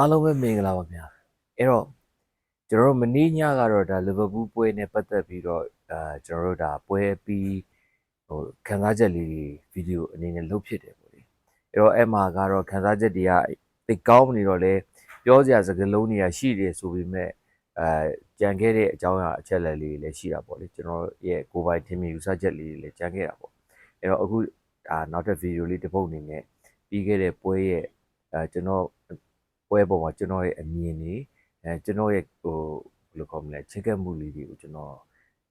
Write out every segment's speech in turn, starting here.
အားလုံးပဲမင်္ဂလာပါဗျာအဲ့တော့ကျွန်တော်တို့မနေ့ညကတော့ဒါလီဗာပူးပွဲနဲ့ပတ်သက်ပြီးတော့အာကျွန်တော်တို့ဒါပွဲပြီးဟိုခန်းစားချက်လေးတွေဗီဒီယိုအနေနဲ့လုပ်ဖြစ်တယ်ပေါ့လေအဲ့တော့အဲ့မှာကတော့ခန်းစားချက်တွေကသိပ်ကောင်းမနေတော့လဲပြောစရာစကားလုံးတွေကရှိတယ်ဆိုပေမဲ့အဲကြံခဲ့တဲ့အကြောင်းအရာအချက်အလက်လေးတွေလည်းရှိတာပေါ့လေကျွန်တော်ရဲ့ကိုယ်ပိုင်ထင်မြင်ယူဆချက်လေးတွေလည်းကြံခဲ့တာပေါ့အဲ့တော့အခုအာနောက်ထပ်ဗီဒီယိုလေးတစ်ပုဒ်အနေနဲ့ပြီးခဲ့တဲ့ပွဲရဲ့အဲကျွန်တော် ပွဲပေါ်မှာကျွန်တော်ရဲ့အမြင်တွေအဲကျွန်တော်ရဲ့ဟိုဘယ်လိုခေါ်မလဲချက်ကပ်မှုလေးတွေကိုကျွန်တော်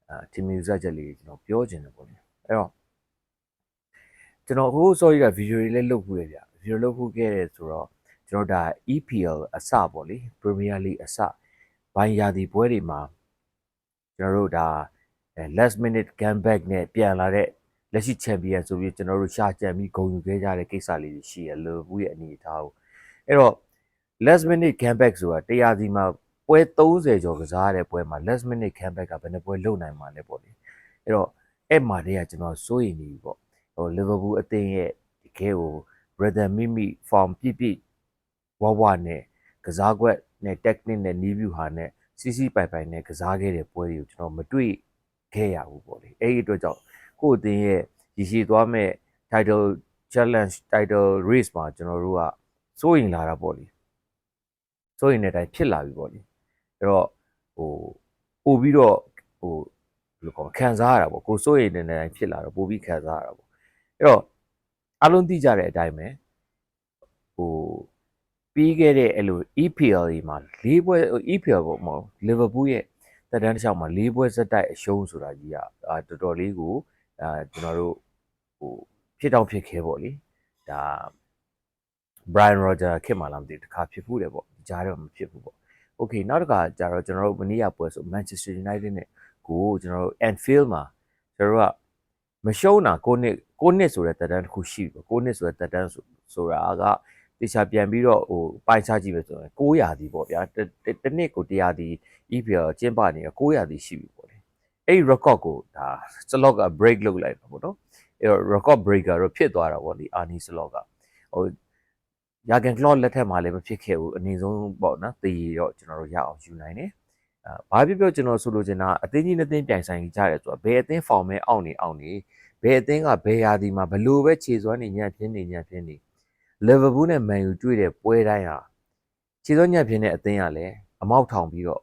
အာထင်မြင်စချက်လေးတွေကျွန်တော်ပြောချင်တယ်ပေါ့လေအဲ့တော့ကျွန်တော်ဟို sorry ကဗီဒီယိုတွေလည်းလုပ်ဖို့ရဗျဗီဒီယိုလုပ်ဖို့ခဲ့တယ်ဆိုတော့ကျွန်တော်ဒါ EPL အစပေါ့လေ Premier League အစဘိုင်းရာသီပွဲတွေမှာကျွန်တော်တို့ဒါ last minute comeback နဲ့ပြန်လာတဲ့လက်ရှိ champion ဆိုပြီးကျွန်တော်တို့ရှာကြံပြီးဂုဏ်ယူခဲ့ကြတဲ့ကိစ္စလေးတွေရှိရလို့ဘူးရဲ့အနေအထားကိုအဲ့တော့ last minute comeback ဆိုတာတရားစီမှာပွဲ30ကျော်ကစားရတဲ့ပွဲမှာ last minute comeback ကဘယ်နှပွဲလုံနိုင်မှာလဲပေါ့လေအဲ့တော့အဲ့မှာတည်းကကျွန်တော်စိုးရိမ်နေပြီပေါ့ဟို Liverpool အသင်းရဲ့ဒီခဲကို Brother Mimi form ပြပြဝဝနဲ့ကစားကွက်နဲ့ technique နဲ့ new view ဟာနဲ့စီစီပိုင်ပိုင်နဲ့ကစားခဲ့တဲ့ပွဲတွေကိုကျွန်တော်မတွေ့ခဲ့ရဘူးပေါ့လေအဲ့ဒီအတွက်ကြောင့်ကိုယ့်အသင်းရဲ့ရည်ရှိသွားမဲ့ title challenge title race မှာကျွန်တော်တို့ကစိုးရိမ်လာတာပေါ့လေ စိုးရင်တဲ့အတိုင်းဖြစ်လာပြီပေါ့လေအဲ့တော့ဟိုပို့ပြီးတော့ဟိုဘယ်လိုခေါ်ခံစားရတာပေါ့ကိုစိုးရင်တဲ့အတိုင်းဖြစ်လာတော့ပို့ပြီးခံစားရတာပေါ့အဲ့တော့အလုံးသိကြတဲ့အတိုင်းပဲဟိုပြီးခဲ့တဲ့အဲ့လို EPL ဒီမှာ၄ပွဲ EPL ပေါ့မဟုတ်လီဗာပူးရဲ့တက်တန်းတစ်ချောင်းမှာ၄ပွဲစက်တိုက်အရှုံးဆိုတာကြီးကအာတော်တော်လေးကိုအာကျွန်တော်တို့ဟိုဖြစ်တော့ဖြစ်ခဲပေါ့လေဒါ Brian Roger ခေတ်မှလားမသိဘူးတစ်ခါဖြစ်ဘူးတယ်ပေါ့ ကြားတော့မဖြစ်ဘူးပေါ့ Okay နောက်တစ်ခါကျတော့ကျွန်တော်တို့မနေ့ကပွဲဆို Manchester United နဲ့ကိုကျွန်တော်တို့ Anfield မှာကျွန်တော်တို့ကမရှုံးတာကိုနှစ်ကိုနှစ်ဆိုတဲ့တက်တန်းတစ်ခုရှိပြီကိုနှစ်ဆိုတဲ့တက်တန်းဆိုဆိုတာကတေချာပြန်ပြီးတော့ဟိုပိုင်ချကြည့်မယ်ဆိုရင်900ဒီပေါ့ဗျာတစ်နှစ်ကို100ဒီ EPL ကျင်းပနေတာ900ဒီရှိပြီပေါ့လေအဲ့ဒီ record ကိုဒါ slot က break လုပ်လိုက်ပါပေါ့နော်အဲ့တော့ record breaker တော့ဖြစ်သွားတာပေါ့ဒီ Arnie slot ကဟို ရာဂန်ကလော့လက်ထက်မှာလည်းမဖြစ်ခဲ့ဘူးအနည်းဆုံးပေါ့နော်တည်တော့ကျွန်တော်တို့ရအောင်ယူနိုင်တယ်အာဘာဖြစ်ပြောကျွန်တော်ဆိုလိုချင်တာအသင်းကြီးနှစ်သင်းပြိုင်ဆိုင်ကြတယ်ဆိုတော့ဘယ်အသင်းဖောင်မဲအောက်နေအောက်နေဘယ်အသင်းကဘယ်ရာသီမှာဘလို့ပဲခြေစွမ်းနေညံ့ပြင်းနေညံ့ပြင်းနေလီဗာပူးနဲ့မန်ယူတွေ့တဲ့ပွဲတိုင်းဟာခြေစွမ်းညံ့ပြင်းတဲ့အသင်းကလည်းအမောက်ထောင်ပြီးတော့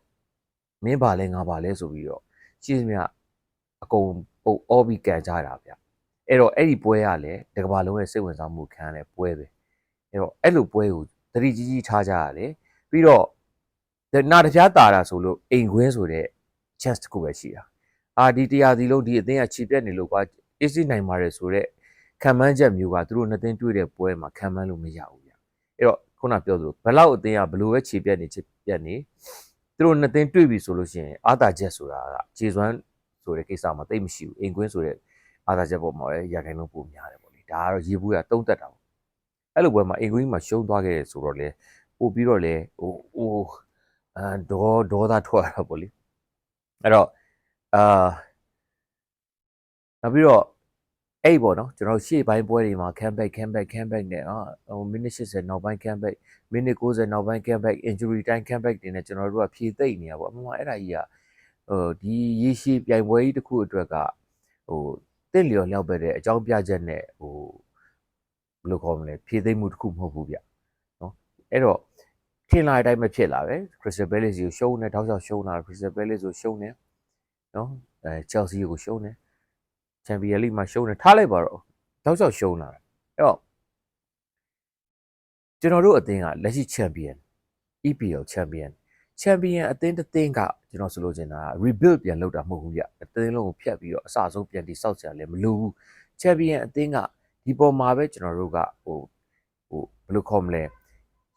မင်းပါလဲငါပါလဲဆိုပြီးတော့ရှင်းမြအကုန်ပုတ်အောပြီးကန်ကြတာဗျအဲ့တော့အဲ့ဒီပွဲကလည်းတကဘာလုံးရဲ့စိတ်ဝင်စားမှုခံရတဲ့ပွဲပဲ အဲ့တော့အဲ့လိုပွဲကိုသတိကြီးကြီးထားကြရတယ်ပြီးတော့နာတပြားတာတာဆိုလို့အိမ်ခွင်းဆိုတဲ့ chance တစ်ခုပဲရှိတာအာဒီတရားစီလုံးဒီအသင်းကခြေပြက်နေလို့ကွာ AC နိုင်ပါတယ်ဆိုတော့ခံမှန်းချက်မျိုးကသူတို့နှစ်သင်းတွေ့တဲ့ပွဲမှာခံမှန်းလို့မရဘူးဗျအဲ့တော့ခုနပြောသလိုဘလောက်အသင်းကဘလို့ပဲခြေပြက်နေခြေပြက်နေသူတို့နှစ်သင်းတွေ့ပြီဆိုလို့ရှိရင်အာသာချက်ဆိုတာကခြေစွမ်းဆိုတဲ့ကိစ္စမှာတိတ်မရှိဘူးအိမ်ခွင်းဆိုတဲ့အာသာချက်ပေါ်မှာလည်းရခိုင်လုံးပိုများတယ်ပေါ့လေဒါကတော့ရေဘူးကတုံးတက်တာပေါ့ အဲ့လိုပွဲမှာအိမ်ခွင်းမှာရှုံးသွားခဲ့တယ်ဆိုတော့လေပို့ပြီးတော့လေဟိုဟိုအာဒေါဒေါသထွက်ရတာပေါ့လေအဲ့တော့အာနောက်ပြီးတော့အဲ့ပေါ့နော်ကျွန်တော်ရှေ့ပိုင်းပွဲတွေမှာ comeback comeback comeback နဲ့အာဟိုမိနစ်80နောက်ပိုင်း comeback မိနစ်90နောက်ပိုင်း comeback injury time comeback တွေနဲ့ကျွန်တော်တို့ကဖြည့်သိမ့်နေတာပေါ့အမှန်မှအဲ့ဒါကြီးကဟိုဒီရေရှည်ပြိုင်ပွဲကြီးတစ်ခုအတွက်ကဟိုတင့်လျော်လျောက်ပဲတဲ့အကြောင်းပြချက်နဲ့ဟို ဘယ်လိုခေါ်မလဲဖြည့်သိမ့်မှုတစ်ခုမဟုတ်ဘူးဗျနော်အဲ့တော့ထင်လာတဲ့အတိုင်းပဲဖြစ်လာပဲ Crystal Palace ကိုရှုံးနေတောက်လျှောက်ရှုံးလာ Crystal Palace ကိုရှုံးနေနော်အဲ Chelsea ကိုရှုံးနေ Champions League မှာရှုံးနေထားလိုက်ပါတော့တောက်လျှောက်ရှုံးလာတယ်အဲ့တော့ကျွန်တော်တို့အသင်းကလက်ရှိ Champion EPL Champion Champion အသင်းတစ်သင်းကကျွန်တော်ဆိုလိုချင်တာ rebuild ပြန်လုပ်တာမဟုတ်ဘူးဗျအသင်းလုံးကိုဖျက်ပြီးတော့အစဆုံးပြန်တိစောက်စရာလည်းမလိုဘူး Champion အသင်းက ဒီပေါ်မှာပဲကျွန်တော်တို့ကဟိုဟိုဘယ်လိုခေါ်မလဲ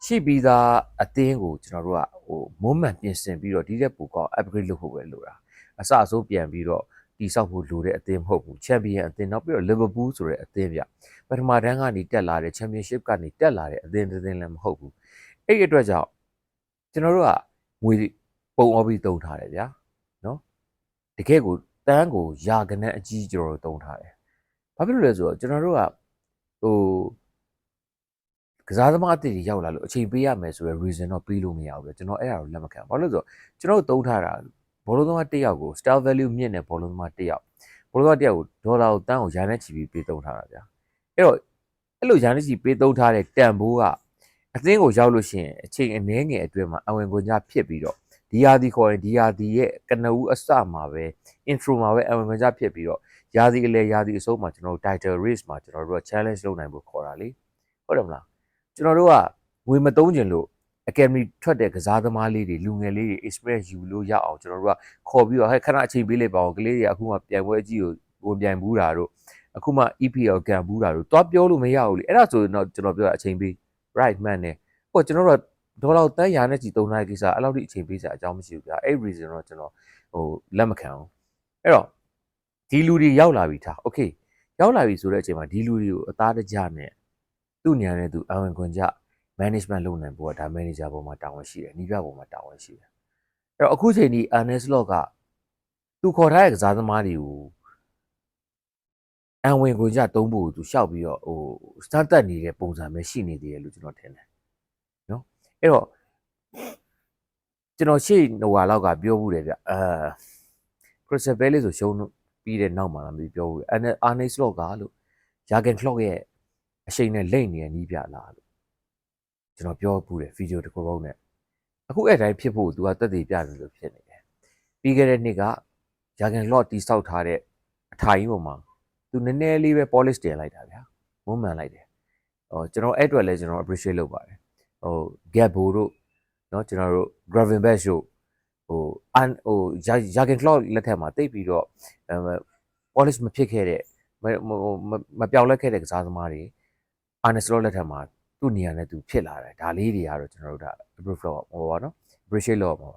ရှိပြီးသားအသင်းကိုကျွန်တော်တို့ကဟိုမွမ်းမံပြင်ဆင်ပြီးတော့ဒီတဲ့ပူကော upgrade လုပ်ဖို့ပဲလိုတာအစအဆုံးပြန်ပြီးတော့တိဆောက်ဖို့လိုတဲ့အသင်းမဟုတ်ဘူးချန်ပီယံအသင်းနောက်ပြီးတော့ Liverpool ဆိုတဲ့အသင်းဗျပထမတန်းကနေတက်လာတဲ့ Championship ကနေတက်လာတဲ့အသင်းတစ်သင်းလည်းမဟုတ်ဘူးအဲ့ဒီအတွက်ကြောင့်ကျွန်တော်တို့ကငွေပုံအောပြီးတုံထားတယ်ဗျာနော်တကယ်ကိုတန်းကိုယာကနန်းအကြီးကျွန်တော်တို့တုံထားတယ် ဘာဖြစ်လို့လဲဆိုတော့ကျွန်တော်တို့ကဟိုကစားသမားအသစ်တွေရောက်လာလို့အချိန်ပေးရမယ်ဆိုရယ် reason တော့ပေးလို့မရဘူးဗျကျွန်တော်အဲ့ဒါကိုလက်မခံဘူးဘာလို့လဲဆိုတော့ကျွန်တော်တို့သုံးထားတာဘောလုံးသမားတစ်ယောက်ကို style value မြင့်တဲ့ဘောလုံးသမားတစ်ယောက်ဘောလုံးသမားတစ်ယောက်ကိုဒေါ်လာကိုတန်းကိုရာနဲ့ချီပြီးပေးသုံးထားတာဗျာအဲ့တော့အဲ့လိုရာနဲ့ချီပေးသုံးထားတဲ့တန်ဖိုးကအသင်းကိုရောက်လို့ရှိရင်အချိန်အနည်းငယ်အတွင်းမှာအဝင်ခွင့်ကြဖြစ်ပြီးတော့ ဒီယာဒီခေါ်ရင်ဒီယာဒီရဲ့ကနဦးအစမှာပဲ intro မှာပဲအဝင်ခွင့်ကြဖြစ်ပြီးတော့ယာဒီအလေယာဒီအဆုံးမှာကျွန်တော်တို့ title race မှာကျွန်တော်တို့က challenge လုပ်နိုင်ဖို့ခေါ်တာလေဟုတ်တယ်မလားကျွန်တော်တို့ကငွေမသုံးကျင်လို့ academy ထွက်တဲ့ကစားသမားလေးတွေလူငယ်လေးတွေ experience ယူလို့ရအောင်ကျွန်တော်တို့ကခေါ်ပြီးတော့ဟဲ့ခဏအချိန်ပေးလိုက်ပါဦးကလေးတွေအခုမှပြန်ပွဲအကြည့်ကိုဝင်ပြန်ဘူးတာတို့အခုမှ EPL ကန်ဘူးတာတို့တွားပြောလို့မရဘူးလေအဲ့ဒါဆိုရင်တော့ကျွန်တော်ပြောတာအချိန်ပေး right man နဲ့ဟိုကျွန်တော်တို့ ဒေါ်လာတန်းရာနဲ့ကြီးသုံးထားတဲ့ကိစ္စအဲ့လောက်ထိအချိန်ပေးစရာအကြောင်းမရှိဘူးဗျာအဲ့ reason တော့ကျွန်တော်ဟိုလက်မခံဘူးအဲ့တော့ဒီလူတွေရောက်လာပြီထား okay ရောက်လာပြီဆိုတဲ့အချိန်မှာဒီလူတွေကိုအသားတကြနဲ့သူ့ညာနဲ့သူအဝင်ခွင့်ကြ management လုပ်နိုင်ဖို့ကဒါ manager ပေါ်မှာတာဝန်ရှိတယ်နီးပြပေါ်မှာတာဝန်ရှိတယ်အဲ့တော့အခုချိန်ဒီ Ernest Lock ကသူခေါ်ထားတဲ့ကစားသမားတွေကိုအဝင်ခွင့်ကြတုံးဖို့သူရှောက်ပြီးတော့ဟိုစတတ်နေတဲ့ပုံစံပဲရှိနေသေးတယ်လို့ကျွန်တော်ထင်တယ်နော် အဲ့တော့ကျွန်တော်ရှေ့ဟိုဟာလောက်ကပြောဘူးတယ်ဗျအာ Crystal Palace ဆိုရှုံးပြီးတဲ့နောက်မှာလည်းမပြောဘူး Ernest Lock ကလို့ Jurgen Klopp ရဲ့အရှိန်နဲ့လိမ့်နေတဲ့နီးပြလားလို့ကျွန်တော်ပြောပူတယ်ဗီဒီယိုတစ်ခုလုံးနဲ့အခုအဲ့တိုင်းဖြစ်ဖို့သူကတက်တည်ပြတယ်လို့ဖြစ်နေတယ်ပြီးခဲ့တဲ့နှစ်ကယာဂန်လော့တီဆောက်ထားတဲ့အထိုင်ပေါ်မှာသူနည်းနည်းလေးပဲ polish တင်လိုက်တာဗျာမွမ်းမှန်လိုက်တယ်ဟိုကျွန်တော်အဲ့အတွက်လည်းကျွန်တော် appreciate လုပ်ပါတယ် ဟို gap ဘိုတို့เนาะကျွန်တော်တို့ graven bash တို့ဟိုအန်ဟိုယာဂန်ကလော့လက်ထက်မှာတိတ်ပြီးတော့ polish မဖြစ်ခဲ့တဲ့မမပြောင်းလဲခဲ့တဲ့ကစားသမားတွေ Arne Slot လက်ထက်မှာသူ့နေရာနဲ့သူဖြစ်လာတယ်ဒါလေးတွေကတော့ကျွန်တော်တို့ဒါ approve လုပ်ဟောပါနော် appreciate လုပ်ပါ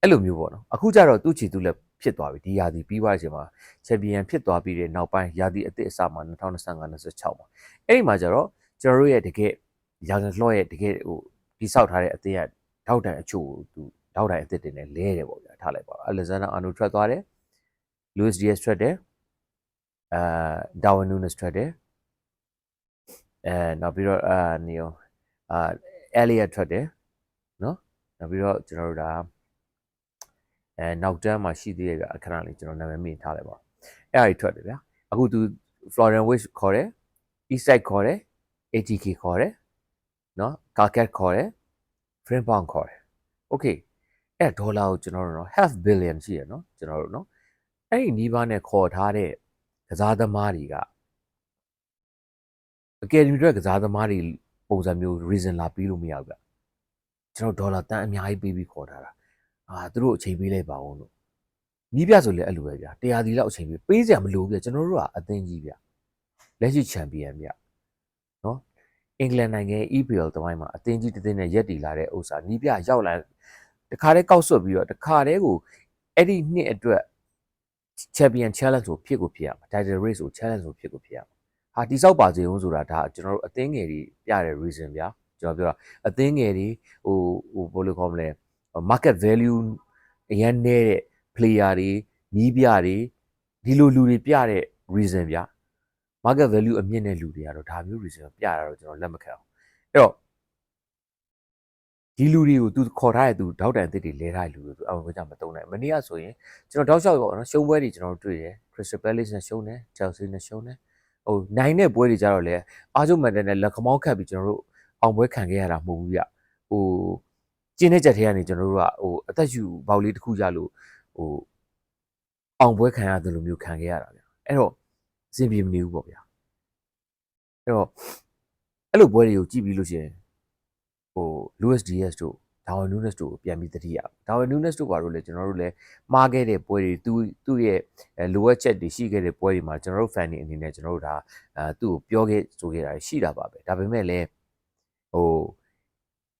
အဲ့လိုမျိုးပေါ့နော်အခုကျတော့သူ့ချီသူ့လက်ဖြစ်သွားပြီဒီယာဒီပြီးသွားတဲ့အချိန်မှာချန်ပီယံဖြစ်သွားပြီးတဲ့နောက်ပိုင်းယာဒီအသစ်အစမှာ2025 26မှာအဲ့ဒီမှာကျတော့ကျွန်တော်တို့ရဲ့တကယ် ယာဂန်ကလော့ရဲ့တကယ်ဟိုဒီဆောက်ထားတဲ့အသစ်ကထောက်တန်အချို့ကိုသူထောက်တန်အသစ်တင်နေလဲတယ်ပေါ့ဗျာထားလိုက်ပါအလက်ဇန်နာအာနိုထွက်သွားတယ်လူးစ်ဒီယက်ထွက်တယ်အာဒါဝန်နူးနက်ထွက်တယ်အဲနောက်ပြီးတော့အာနီယိုအာအဲလီယက်ထွက်တယ်နော်နောက်ပြီးတော့ကျွန်တော်တို့ဒါအဲနောက်တန်းမှာရှိသေးတယ်ဗျအခဏလေးကျွန်တော်နာမည်မိထားလိုက်ပါအဲ့အရာထွက်တယ်ဗျာအခုသူ Florian Wish ခေါ်တယ် Eastside ခေါ်တယ် ATK ခေါ်တယ် နော် Carcat ခေါ်တယ် Frimpong ခေါ်တယ် Okay အဲ့ဒေါ်လာကိုကျွန်တော်တို့နော် half billion ရှိရနော်ကျွန်တော်တို့နော်အဲ့ဒီနီးပါးနဲ့ခေါ်ထားတဲ့ကစားသမားတွေကအကယ်ဒမီတွေကစားသမားတွေပုံစံမျိုး reason လာပြီးလို့မရဘူးဗျကျွန်တော်ဒေါ်လာတန်းအများကြီးပေးပြီးခေါ်ထားတာအာသူတို့အချိန်ပေးလိုက်ပါဦးလို့နီးပြဆိုလည်းအဲ့လိုပဲဗျာတရားဒီလောက်အချိန်ပေးပေးစရာမလိုဘူးဗျကျွန်တော်တို့ကအသင်းကြီးဗျလက်ရှိချန်ပီယံဗျနော် အင်္ဂလန်နိုင်ငံ EPL တမိုင်းမှာအသင်းကြီးတစ်သင်းနဲ့ရက်တည်လာတဲ့ဥစ္စာနီးပြရောက်လာတခါတည်းကောက်ဆွတ်ပြီးတော့တခါတည်းကိုအဲ့ဒီနှစ်အတွက် champion challenge ကိုဖြစ်ကိုဖြစ်ရမှာ title race ကို challenge ကိုဖြစ်ကိုဖြစ်ရမှာဟာတိဆောက်ပါစေဦးဆိုတာဒါကျွန်တော်တို့အသင်းငယ်တွေပြတဲ့ reason ဗျာကျွန်တော်ပြောတာအသင်းငယ်တွေဟိုဟိုဘယ်လိုခေါ်မလဲ market value အရင်နေတဲ့ player တွေနီးပြတွေဒီလိုလူတွေပြတဲ့ reason ဗျာ market value အမြင့်တဲ့လူတွေကတော့ဒါမျိုး reason ပြတာတော့ကျွန်တော်လက်မခံအောင်အဲ့တော့ဒီလူတွေကိုသူခေါ်ထားတဲ့သူတောက်တန်အစ်စ်တွေလဲထားတဲ့လူတွေသူအဝင်ကြမတုံးနိုင်မနေ့ကဆိုရင်ကျွန်တော်တောက်လျှောက်ပေါ့နော်ရှုံးပွဲတွေကျွန်တော်တို့တွေ့တယ် Crystal Palace နဲ့ရှုံးတယ် Chelsea နဲ့ရှုံးတယ်ဟိုနိုင်တဲ့ပွဲတွေကြတော့လေအာဂျုမန်တန်နဲ့လက်ခမောင်းခတ်ပြီးကျွန်တော်တို့အောင်ပွဲခံခဲ့ရတာမဟုတ်ဘူးဗျဟိုကျင်းတဲ့ချက်ထဲကနေကျွန်တော်တို့ကဟိုအသက်ရှူပေါက်လေးတစ်ခုရလို့ဟိုအောင်ပွဲခံရတယ်လို့မျိုးခံခဲ့ရတာဗျအဲ့တော့ အဆင်ပြေမနေဘူးပေါ့ဗျာအဲ့တော့အဲ့လိုပွဲတွေကိုကြည့်ပြီးလို့ရှိရင်ဟို Luis Diaz တို့ဒါဝင်နူးနက်တို့ပြန်ပြီးတတိယဒါဝင်နူးနက်တို့ဘာလို့လဲကျွန်တော်တို့လည်းမှားခဲ့တဲ့ပွဲတွေသူသူ့ရဲ့လိုအပ်ချက်တွေရှိခဲ့တဲ့ပွဲတွေမှာကျွန်တော်တို့ fan တွေအနေနဲ့ကျွန်တော်တို့ဒါအဲသူ့ကိုပြောခဲ့ဆိုခဲ့တာရှိတာပါပဲဒါပေမဲ့လည်းဟို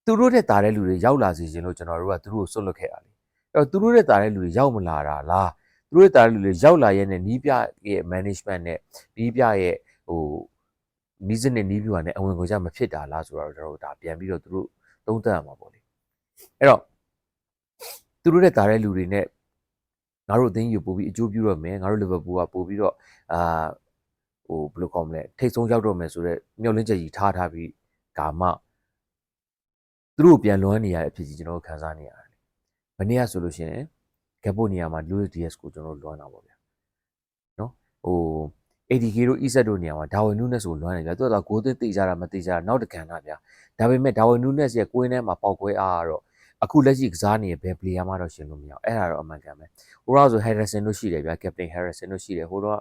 သူတို့တဲ့တာတဲ့လူတွေရောက်လာစီခြင်းလို့ကျွန်တော်တို့ကသူတို့ကိုစွန့်လွတ်ခဲ့တာလေအဲ့တော့သူတို့တဲ့တာတဲ့လူတွေရောက်မလာတာလား သူတို့တဲ့တာတဲ့လူတွေရောက်လာရဲ့နဲ့နီးပြရဲ့ management နဲ့နီးပြရဲ့ဟိုနီးစနစ်နီးပြူကနေအဝင်ကိုကြမဖြစ်တာလားဆိုတော့ကျွန်တော်တို့ဒါပြန်ပြီးတော့သူတို့သုံးသပ်ရမှာပေါ့လေအဲ့တော့သူတို့တဲ့တာတဲ့လူတွေနဲ့ငါတို့အသင်းယူပို့ပြီးအကျိုးပြုတော့မယ်ငါတို့လီဗာပူးကပို့ပြီးတော့အာဟဟိုဘယ်လိုကောင်းမလဲထိတ်ဆုံးရောက်တော့မယ်ဆိုတော့မျောလင်းချက်ကြီးထားထားပြီးကာမသူတို့ပြန်လွှမ်းနေရတဲ့အဖြစ်ကြီးကျွန်တော်တို့ခံစားနေရတယ်။မနေ့ကဆိုလို့ရှိရင် ကပ်ပိုနေရာမှာ Louis DS ကိုကျွန်တော်တို့လွှမ်းတာပေါ့ဗျာ။နော်ဟို ADK တို့ EZ တို့နေရာမှာဒါဝင်နူးနဲ့ဆိုလွှမ်းနေကြသူကဂိုးသစ်တိကြတာမတိကြတာနောက်တကန်တာဗျာဒါပေမဲ့ဒါဝင်နူးနဲ့ရဲ့ကိုင်းထဲမှာပေါက်ကွဲအားကတော့အခုလက်ရှိကစားနေတဲ့ဘယ် player မှတော့ရှင်လို့မရအောင်အဲ့ဒါတော့အမှန်ကန်ပဲဟိုတော့ဆို Harrison တို့ရှိတယ်ဗျာ Captain Harrison တို့ရှိတယ်ဟိုတော့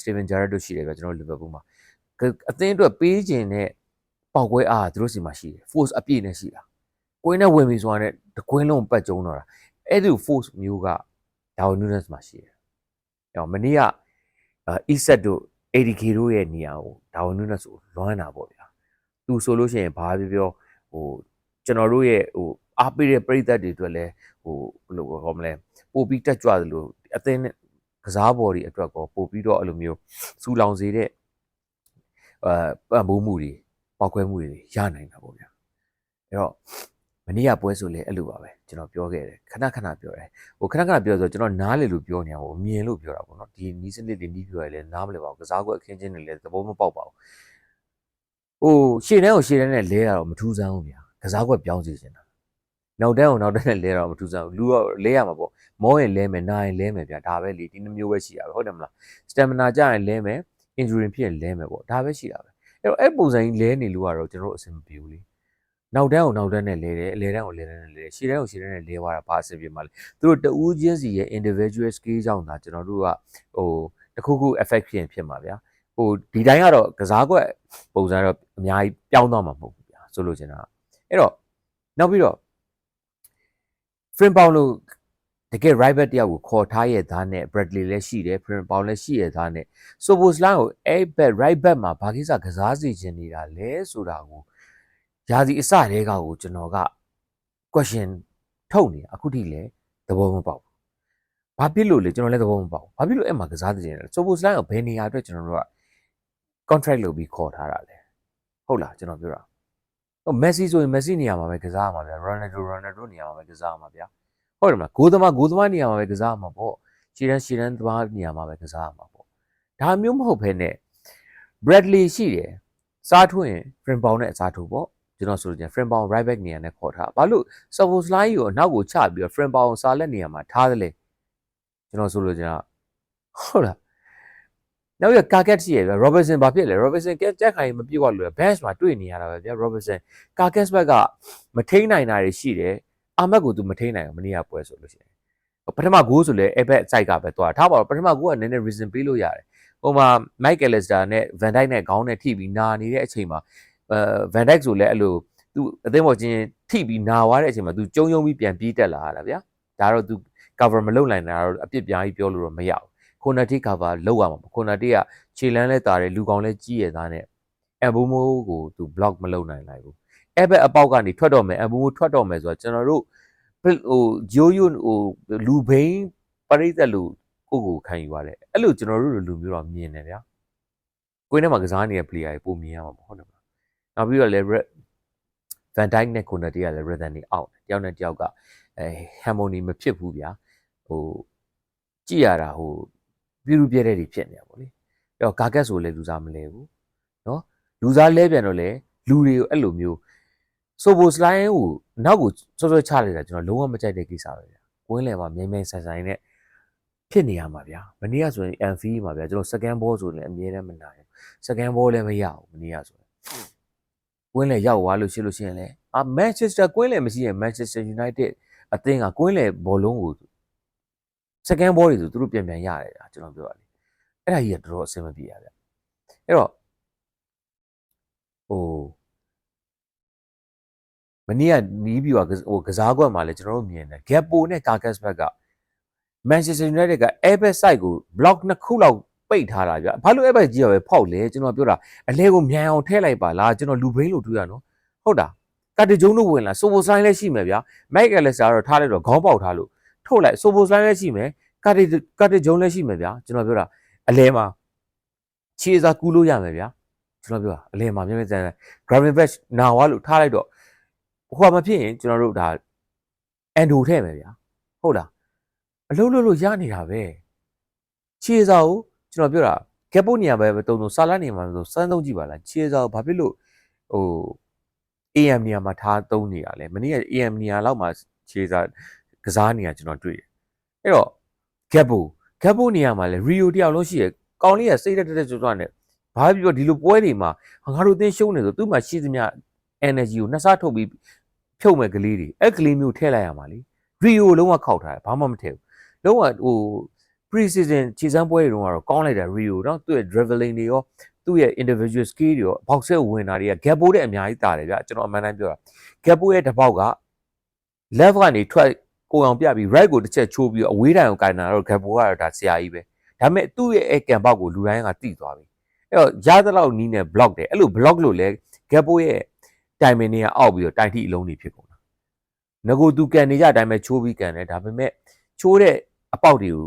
Steven Gerrard တို့ရှိတယ်ဗျာကျွန်တော် Liverpool မှာအသင်းအတွက်ပေးခြင်းနဲ့ပေါက်ကွဲအားသူတို့စီမှာရှိတယ် force အပြည့်နဲ့ရှိတာကိုင်းနဲ့ဝင်ပြီဆိုတာနဲ့တကွင်းလုံးပတ်ကျုံတော့တာ အဲ့ဒီ force မျိုးကဒါဝင်နူးနဲ့မှာရှိတယ်အဲ့တော့မနေ့က ESET တို့ ADK တို့ရဲ့နေရာကိုဒါဝင်နုနဲ့ဆိုလွမ်းတာပေါ့ဗျာသူဆိုလို့ရှိရင်ဘာပြောပြောဟိုကျွန်တော်တို့ရဲ့ဟိုအားပေးတဲ့ပရိသတ်တွေအတွက်လည်းဟိုဘယ်လိုခေါ်မလဲပို့ပြီးတက်ကြွသလိုအသင်းနဲ့ကစားပေါ်တွေအတွက်ကောပို့ပြီးတော့အဲ့လိုမျိုးစူလောင်စေတဲ့အဲပံ့ပိုးမှုတွေပောက်ခွဲမှုတွေရနိုင်တာပေါ့ဗျာအဲ့တော့ မနေ့ကပွဲဆိုလေအဲ့လိုပါပဲကျွန်တော်ပြောခဲ့တယ်ခဏခဏပြောတယ်ဟိုခဏခဏပြောဆိုကျွန်တော်နားလေလို့ပြောနေတာဟိုမြင်လို့ပြောတာပေါ့နော်ဒီနီးစနစ်တွေနီးပြောရလဲနားမလဲပါဘူးကစားကွက်အခင်းချင်းတွေလည်းသဘောမပေါက်ပါဘူးဟိုရှေ့တန်းကိုရှေ့တန်းနဲ့လဲရတော့မထူးဆန်းဘူးဗျာကစားကွက်ပြောင်းစီချင်တာနောက်တန်းကိုနောက်တန်းနဲ့လဲတော့မထူးဆန်းဘူးလူတော့လဲရမှာပေါ့မောရင်လဲမယ်နာရင်လဲမယ်ဗျာဒါပဲလေဒီနှမျိုးပဲရှိတာပဲဟုတ်တယ်မလားစတမ်မနာကြရင်လဲမယ် injury ဖြစ်ရင်လဲမယ်ပေါ့ဒါပဲရှိတာပဲအဲ့တော့အဲ့ပုံစံကြီးလဲနေလို့ကတော့ကျွန်တော်တို့အဆင်မပြေဘူးလေ နောက်တန်းကိုနောက်တန်းနဲ့လဲတယ်အလဲတန်းကိုလဲတန်းနဲ့လဲတယ်ရှေ့တန်းကိုရှေ့တန်းနဲ့လဲသွားတာဘာအဆင်ပြေမှာလဲသူတို့တူးချင်းစီရဲ့ individual skill ကြောင့်ဒါကျွန်တော်တို့ကဟိုတခုခု effect ဖြစ်ရင်ဖြစ်မှာဗျာဟိုဒီတိုင်းကတော့ကစားကွက်ပုံစံတော့အများကြီးပြောင်းသွားမှာမဟုတ်ဘူးဗျာဆိုလို့ချင်တာအဲ့တော့နောက်ပြီးတော့ frame pound လို့တကယ် right back တယောက်ကိုခေါ်ထားရဲ့သားနဲ့ Bradley လည်းရှိတယ် frame pound လည်းရှိရဲ့သားနဲ့ Soboslan ကို A back right back မှာဘာကိစ္စကစားစီခြင်းနေတာလဲဆိုတာကို ယာစီအစတဲကကိုကျွန်တော်က question ထုတ်နေအခုထိလည်းသဘောမပေါက်ဘူး။ဘာဖြစ်လို့လဲကျွန်တော်လည်းသဘောမပေါက်ဘူး။ဘာဖြစ်လို့အဲ့မှာကစားတဲ့နေလဲ။ Soboslan ကိုဘယ်နေရာအတွက်ကျွန်တော်တို့က contract လုပ်ပြီးခေါ်ထားတာလဲ။ဟုတ်လားကျွန်တော်ပြောတာ။ဟို Messi ဆိုရင် Messi နေရာမှာပဲကစားရမှာဗျာ။ Ronaldo Ronaldo နေရာမှာပဲကစားရမှာဗျာ။ဟုတ်တယ်မလား။ဂိုးသမားဂိုးသမားနေရာမှာပဲကစားရမှာပေါ့။ရှီရန်ရှီရန်သမားနေရာမှာပဲကစားရမှာပေါ့။ဒါမျိုးမဟုတ်ဘဲနဲ့ Bradley ရှိတယ်။စားထွင် frame bound နဲ့အစားထိုးပေါ့။ ကျွန်တော်ဆိုလို့ချင်း frame bound right back နေရာနဲ့ခေါ်ထားဘာလို့ suppose line ကိုအနောက်ကိုချပြီးတော့ frame bound စာလက်နေရာမှာထားတယ်လေကျွန်တော်ဆိုလို့ချင်းဟုတ်လားနောက်ရ Carcat ရှိရဗျ Robertson ဘာဖြစ်လဲ Robertson ကကြက်ခိုင်မပြည့်ဝလို့ bench မှာတွေ့နေရတာပဲဗျ Robertson Carcat ဘက်ကမထိန်းနိုင်တာတွေရှိတယ်အာမတ်ကိုသူမထိန်းနိုင်ဘူးမနေ့ကပွဲဆိုလို့ရှိရင်ပထမဂိုးဆိုလဲအဲ့ဘက်အစိုက်ကပဲသွားထားပါတော့ပထမဂိုးကနည်းနည်း reason ပေးလို့ရတယ်ဟိုမှာ Mike Allister နဲ့ Van Dijk နဲ့ခေါင်းနဲ့ထိပြီးနာနေတဲ့အချိန်မှာ အဲ Van Dijk ဆိုလဲအဲ့လိုသူအသိပေါ်ချင်းထိပြီးနာသွားတဲ့အချိန်မှာသူကျုံယုံပြီးပြန်ပြေးတက်လာတာဗျာဒါတော့သူ cover မလုပ်နိုင်တာတော့အပြစ်ပြားကြီးပြောလို့တော့မရဘူးခိုနာတီ cover လုပ်ရမှာခိုနာတီကခြေလန်းလဲတာတယ်လူကောင်လဲကြီးရသားနဲ့အဘူမိုးကိုသူ block မလုပ်နိုင်လိုက်ဘူးအဲ့ဘက်အပေါက်ကနေထွက်တော့မယ်အဘူမိုးထွက်တော့မယ်ဆိုတော့ကျွန်တော်တို့ဟိုဂျိုးယွန်းဟိုလူဘိန်းပရိသတ်လူကိုကိုခံယူရတယ်အဲ့လိုကျွန်တော်တို့လူမျိုးတော့မြင်တယ်ဗျာကိုင်းထဲမှာကစားနေတဲ့ player တွေပုံမြင်ရမှာပေါ့ဟုတ်တယ်မလား နောက်ပြီးတော့လည်း Van Dijk နဲ့ Konate ကလည်း rhythm တွေအောက်တယောက်နဲ့တယောက်ကအဲ harmony မဖြစ်ဘူးဗျာဟိုကြည့်ရတာဟိုပြူပြဲတဲ့တွေဖြစ်နေတာပေါ့လေအဲ့တော့ Garget ဆိုလည်းလူစားမလဲဘူးเนาะလူစားလဲပြန်တော့လေလူတွေကိုအဲ့လိုမျိုး Sobo Slime ကိုနောက်ကိုစောစောချလိုက်တာကျွန်တော်လုံးဝမကြိုက်တဲ့ကိစ္စပဲဗျာကွင်းလယ်မှာမြိုင်မြိုင်ဆိုင်ဆိုင်နဲ့ဖြစ်နေရမှာဗျာမနေ့ကဆိုရင် MV မှာဗျာကျွန်တော် second ball ဆိုရင်အမြဲတမ်းမနိုင်ဘူး second ball လည်းမရဘူးမနေ့ကဆိုရင် ကွင်းလယ်ရောက်သွားလို့ရှိလို့ရှိရင်လည်းအာ Manchester ကွင်းလယ်မရှိရင် Manchester United အသင်းကကွင်းလယ်ဘောလုံးကို second ball တွေဆိုသူတို့ပြန်ပြန်ရတယ်ဗျာကျွန်တော်ပြောရလေအဲ့ဒါကြီးကတော်တော်အဆင်မပြေရဗျအဲ့တော့ဟိုမနေ့ကနီးပြီးတော့ဟိုကစားကွက်မှာလည်းကျွန်တော်တို့မြင်တယ် Gappo နဲ့ Carcass ဘက်က Manchester United က Airbag side ကို block နှစ်ခုလောက် ပိတ်ထားတာဗျဘာလို့ Airbag ကြီးရပဲဖောက်လဲကျွန်တော်ပြောတာအလဲကိုမြန်အောင်ထည့်လိုက်ပါလားကျွန်တော်လူဘိန်းလို့တွေးရနော်ဟုတ်တာကတ်တဂျုံတို့ဝင်လာဆိုဘိုဆိုင်လည်းရှိမယ်ဗျာမိုက်ကယ်လက်စတာတော့ထားလိုက်တော့ခေါင်းပေါက်ထားလို့ထုတ်လိုက်ဆိုဘိုဆိုင်လည်းရှိမယ်ကတ်တကတ်တဂျုံလည်းရှိမယ်ဗျာကျွန်တော်ပြောတာအလဲမှာခြေစားကူးလို့ရမယ်ဗျာကျွန်တော်ပြောတာအလဲမှာမြဲမြဲစမ်း gravel bash နာဝါလို့ထားလိုက်တော့ဟိုကမဖြစ်ရင်ကျွန်တော်တို့ဒါအန်ဒိုထဲမယ်ဗျာဟုတ်လားအလုံးလို့လို့ရနေတာပဲခြေစားကို ကျွန်တော်ပြောတာကက်ပိုနီယာပဲတုံတုံဆာလာနေမှာဆိုစမ်းသုံးကြည့်ပါလားခြေစားဘာဖြစ်လို့ဟို AM နေရာမှာထားသုံးနေရလဲမနေ့က AM နေရာလောက်မှာခြေစားကစားနေရကျွန်တော်တွေ့တယ်အဲ့တော့ကက်ပိုကက်ပိုနေရာမှာလဲရီယိုတယောက်လုံးရှိရကောင်းလေးကစိတ်တက်တက်ကြွကြွနဲ့ဘာဖြစ်ပြောဒီလိုပွဲတွေမှာငါတို့အသင်းရှုံးနေဆိုသူ့မှာရှိသမျှ energy ကိုနှစ်ဆထုတ်ပြီးဖြုတ်မဲ့ကလေးတွေအဲ့ကလေးမျိုးထည့်လိုက်ရမှာလေရီယိုလုံးဝခောက်ထားတယ်ဘာမှမထည့်ဘူးလုံးဝဟို pre-season ခြေစမ်းပွဲတွေတုန်းကတော့ကောင်းလိုက်တာ Rio เนาะသူ့ရဲ့ dribbling တွေရောသူ့ရဲ့ individual skill တွေရော box ရဲ့ဝင်တာတွေက gap ပိုးတဲ့အများကြီးတာတယ်ဗျကျွန်တော်အမှန်တမ်းပြောတာ gap ပိုးရဲ့တစ်ပေါက်က left ကနေထွက်ကိုအောင်ပြပြီး right ကိုတစ်ချက်ချိုးပြီးအဝေးတိုင်ကိုကိုင်တာတော့ gap ပိုးကတော့ဒါဆရာကြီးပဲဒါပေမဲ့သူ့ရဲ့အဲကံပေါက်ကိုလူတိုင်းကတိသွားပြီအဲ့တော့ရသလောက်နီးနေ block တယ်အဲ့လို block လို့လဲ gap ပိုးရဲ့ timing တွေကအောက်ပြီးတော့တိုင်ထိအလုံးတွေဖြစ်ကုန်တာငကိုသူကန်နေကြအတိုင်းပဲချိုးပြီးကန်တယ်ဒါပေမဲ့ချိုးတဲ့အပေါက်တွေကို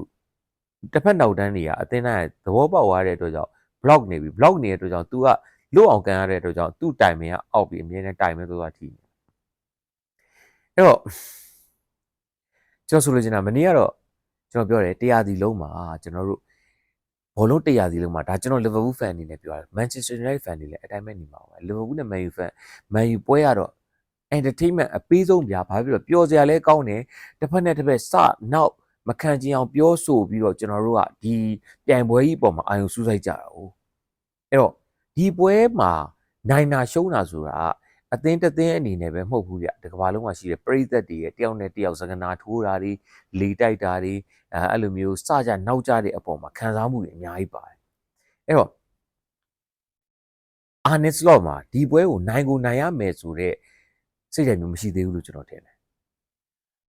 တစ်ဖက်နောက်တန်းတွေကအသင်းတိုင်းသဘောပေါက်သွားတဲ့အတွက်ကြောင့် block နေပြီ block နေတဲ့အတွက်ကြောင့် तू ကလွတ်အောင်ကန်ရတဲ့အတွက်ကြောင့်သူ့တိုင်မင်ကအောက်ပြီးအမြဲတမ်းတိုင်မင်သွားသွားထိနေအဲ့တော့ကျွန်တော်ဆိုလိုချင်တာမနေ့ကတော့ကျွန်တော်ပြောတယ်တရားစီလုံးမှာကျွန်တော်တို့ဘောလုံးတရားစီလုံးမှာဒါကျွန်တော် Liverpool fan အနေနဲ့ပြောတာ Manchester United fan တွေလည်းအတိုင်းပဲနေမှာပါ Liverpool နဲ့ Man U fan Man U ပွဲရတော့ entertainment အပေးဆုံးဗျာဘာဖြစ်လို့ပျော်စရာလဲကောင်းတယ်တစ်ဖက်နဲ့တစ်ဖက်စနောက် မခံကျင်အောင်ပြောဆိုပြီးတော့ကျွန်တော်တို့ကဒီပြိုင်ပွဲကြီးအပေါ်မှာအာရုံစူးစိုက်ကြတာ哦အဲ့တော့ဒီပွဲမှာနိုင်တာရှုံးတာဆိုတာအသင်းတစ်သင်းအနေနဲ့ပဲမဟုတ်ဘူးဗျဒီကမ္ဘာလုံးမှာရှိတဲ့ပရိသတ်တွေရဲ့တယောက်နဲ့တယောက်စကနာထိုးတာတွေလေတိုက်တာတွေအဲအဲ့လိုမျိုးစကြနောက်ကြတဲ့အပေါ်မှာခံစားမှုတွေအများကြီးပါတယ်အဲ့တော့အာနစ်လော့မှာဒီပွဲကိုနိုင်ကိုနိုင်ရမယ်ဆိုတော့စိတ်ဓာတ်မျိုးမရှိသေးဘူးလို့ကျွန်တော်ထင်တယ်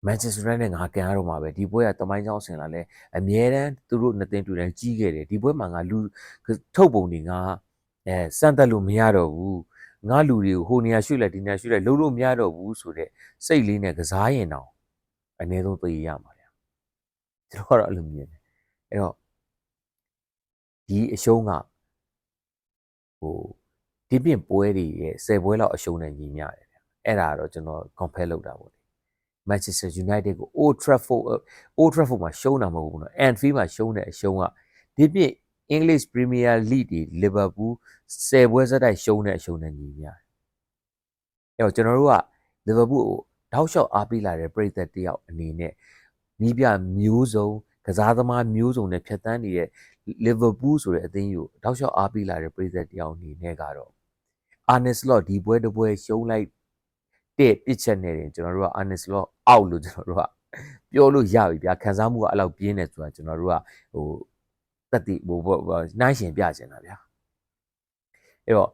မန်ချက်စတာယူနိုက်တက်ငါကန်ရတော့မှာပဲဒီပွဲကတမိုင်းချောင်းဆင်လာလဲအမြဲတမ်းသူတို့နှစ်သင်းတူတိုင်းကြီးခဲ့တယ်ဒီပွဲမှာငါလူထုတ်ပုံတွေငါအဲစမ်းသက်လို့မရတော့ဘူးငါလူတွေကိုဟိုနေရာရွှေ့လိုက်ဒီနေရာရွှေ့လိုက်လုံးလို့မရတော့ဘူးဆိုတဲ့စိတ်လေးနဲ့ကစားရင်တော့အနည်းဆုံးသိရမှာဗျာကျွန်တော်ကတော့အဲ့လိုမြင်တယ်အဲ့တော့ဒီအရှုံးကဟိုဒီပြင်ပွဲတွေရဲ့10ပွဲလောက်အရှုံးနဲ့ညီမျှတယ်ဗျအဲ့ဒါကတော့ကျွန်တော် compare လုပ်တာပေါ့လေ Manchester United ကို Old Trafford Old Trafford မှာရှုံးတာမဟုတ်ဘူးနော် Anfield မှာရှုံးတဲ့အရှုံးကဒီပြင် English Premier League တွေ Liverpool 10ပွဲစတိုက်ရှုံးတဲ့အရှုံးနဲ့ညီမျှတယ်အဲ့တော့ကျွန်တော်တို့က Liverpool ကိုတောက်လျှောက်အားပေးလာတဲ့ပရိသတ်တယောက်အနေနဲ့နီးပြမျိုးစုံကစားသမားမျိုးစုံနဲ့ဖြတ်တန်းနေတဲ့ Liverpool ဆိုတဲ့အသင်းကိုတောက်လျှောက်အားပေးလာတဲ့ပရိသတ်တယောက်အနေနဲ့ကတော့ Arne Slot ဒီပွဲတစ်ပွဲရှုံးလိုက် တဲ့ပြစ်ချက်နဲ့တင်ကျွန်တော်တို့က Arne Slot အောက်လို့ကျွန်တော်တို့ကပြောလို့ရပြီဗျာခံစားမှုကအဲ့လောက်ပြင်းနေဆိုတာကျွန်တော်တို့ကဟိုတက်တိဟိုနှိုင်းရှင်ပြချင်တာဗျာအဲ့တော့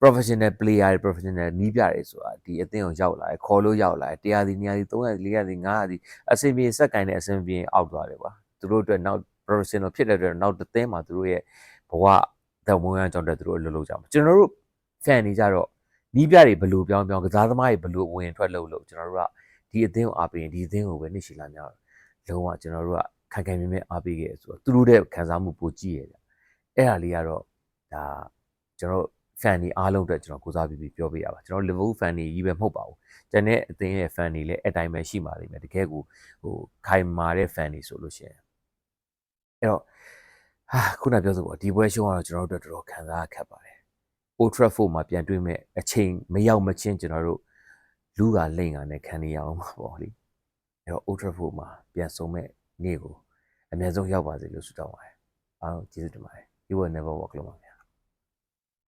professional player တွေ professional နီးပြတယ်ဆိုတာဒီအသင်းကိုရောက်လာတယ်ခေါ်လို့ရောက်လာတယ်တရားစီနေရာစီ300 400စီ500စီအဆင်ပြေစက်ကိုင်းတဲ့အဆင်ပြေအောက်သွားတယ်ကွာသူတို့အတွက်နောက် professional ဖြစ်တဲ့အတွက်နောက်တစ်သင်းမှာသူတို့ရဲ့ဘဝဓာတ်မွေးရကြောင့်တက်သူတို့အလုပ်လုပ်ကြမှာကျွန်တော်တို့ fan တွေကြတော့ နီးပြတွေဘလို့ပြောင်းပြောင်းကစားသမားတွေဘလို့ဝင်ထွက်လုပ်လို့ကျွန်တော်တို့ကဒီအသင်းကိုအားပေးရင်ဒီအသင်းကိုပဲနှစ်ရှည်လာများလုံးဝကျွန်တော်တို့ကခိုင်ခိုင်မြဲမြဲအားပေးခဲ့ဆိုတော့သူတို့တဲ့ခံစားမှုပိုကြည့်ရကြအဲ့ဒါလေးကတော့ဒါကျွန်တော် fan တွေအားလုံးအတွက်ကျွန်တော်ကိုစားပြီးပြီးပြောပေးရပါကျွန်တော် Liverpool fan တွေကြီးပဲမဟုတ်ပါဘူးကျန်တဲ့အသင်းရဲ့ fan တွေလည်းအတိုင်းပဲရှိပါလိမ့်မယ်တကယ်ကိုဟိုခိုင်မာတဲ့ fan တွေဆိုလို့ရှိရင်အဲ့တော့ဟာခုနပြောဆိုပေါ့ဒီပွဲရှုံးကတော့ကျွန်တော်တို့တော်တော်ခံစားခက်ပါတယ် Old Trafford မှာပြန်တွေ့မဲ့အချိန်မရောက်မချင်းကျွန်တော်တို့လူကလိမ့်ကနဲ့ခံနေရအောင်ပါပေါ့လေအဲ့တော့ Old Trafford မှာပြန်ဆုံမဲ့နေ့ကိုအများဆုံးရောက်ပါစေလို့ဆုတောင်းပါတယ်အားလုံးကျေးဇူးတင်ပါတယ် You will never walk alone